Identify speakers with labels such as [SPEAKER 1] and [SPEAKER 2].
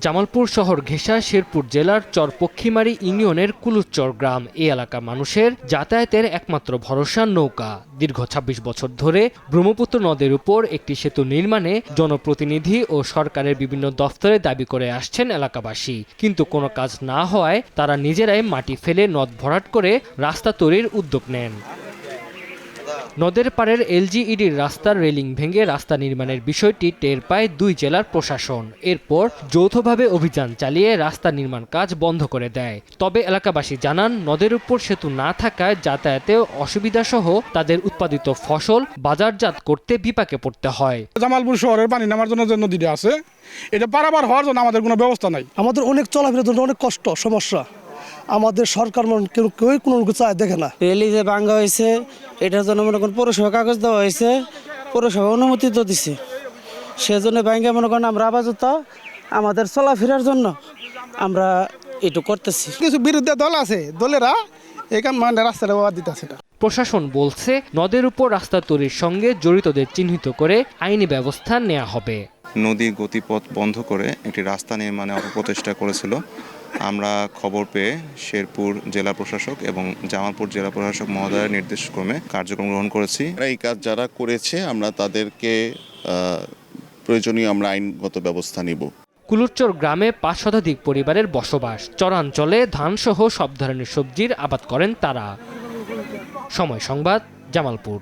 [SPEAKER 1] জামালপুর শহর ঘেঁষা শেরপুর জেলার চর চরপক্ষিমারি ইউনিয়নের কুলুচর গ্রাম। এই এলাকার মানুষের যাতায়াতের একমাত্র ভরসা নৌকা। দীর্ঘ ২৬ বছর ধরে ব্রহ্মপুত্র নদের উপর একটি সেতু নির্মাণে জনপ্রতিনিধি ও সরকারের বিভিন্ন দফতরে দাবি করে আসছেন এলাকাবাসী। কিন্তু কোনো কাজ না হওয়ায় তারা নিজেরাই মাটি ফেলে নদ ভরাট করে রাস্তা তৈরির উদ্যোগ নেন। নদের পাড়ের এলজিইডির রাস্তার রেলিং ভেঙে রাস্তা নির্মাণের বিষয়টি টের পায় দুই জেলার প্রশাসন। এরপর যৌথভাবে অভিযান চালিয়ে রাস্তা নির্মাণ কাজ বন্ধ করে দেয়। তবে এলাকাবাসী জানান নদের উপর সেতু না থাকায় যাতায়াতে অসুবিধা সহ তাদের উৎপাদিত ফসল বাজারজাত করতে বিপাকে পড়তে হয়।
[SPEAKER 2] জামালপুর শহরের পানি নামার জন্য যে নদীটা আছে এটা পারাবার হওয়ার জন্য আমাদের কোনো ব্যবস্থা নাই।
[SPEAKER 3] আমাদের অনেক চলাফেরার জন্য অনেক কষ্ট সমস্যা। আমাদের সরকার মনে কেউ কেউই কোনো কিছু চায় দেখে না।
[SPEAKER 4] রেলি যে ভাঙ্গা হয়েছে এটার জন্য মনে করেন পৌরসভা কাগজ দেওয়া হয়েছে, পৌরসভা অনুমতি তো দিছে। সেজন্য ব্যাংকে মনে করেন আমরা আপাতত আমাদের চলাফেরার জন্য আমরা এটু করতেছি।
[SPEAKER 2] কিছু বিরুদ্ধে দল আছে, দলেরা এখান মানে রাস্তাটা বাদ দিতেছে
[SPEAKER 1] প্রশাসন বলছে নদের উপর রাস্তা তৈরির সঙ্গে জড়িতদের চিহ্নিত করে আইনি ব্যবস্থা নেওয়া হবে।
[SPEAKER 5] নদীর গতিপথ বন্ধ করে একটি রাস্তা নির্মাণে অপপ্রচেষ্টা করেছিল। আমরা খবর পেয়ে শেরপুর জেলা প্রশাসক এবং জামালপুর জেলা প্রশাসক মহোদয়ের নির্দেশক্রমে কার্যক্রম গ্রহণ করেছি।
[SPEAKER 6] এই কাজ যারা করেছে আমরা তাদেরকে আহ, প্রয়োজনীয় আমরা আইনগত ব্যবস্থা নিব।
[SPEAKER 1] কুলুরচর গ্রামে পাঁচ শতাধিক পরিবারের বসবাস। চরাঞ্চলে ধানসহ সব ধরনের সবজির আবাদ করেন তারা। সময় সংবাদ জামালপুর।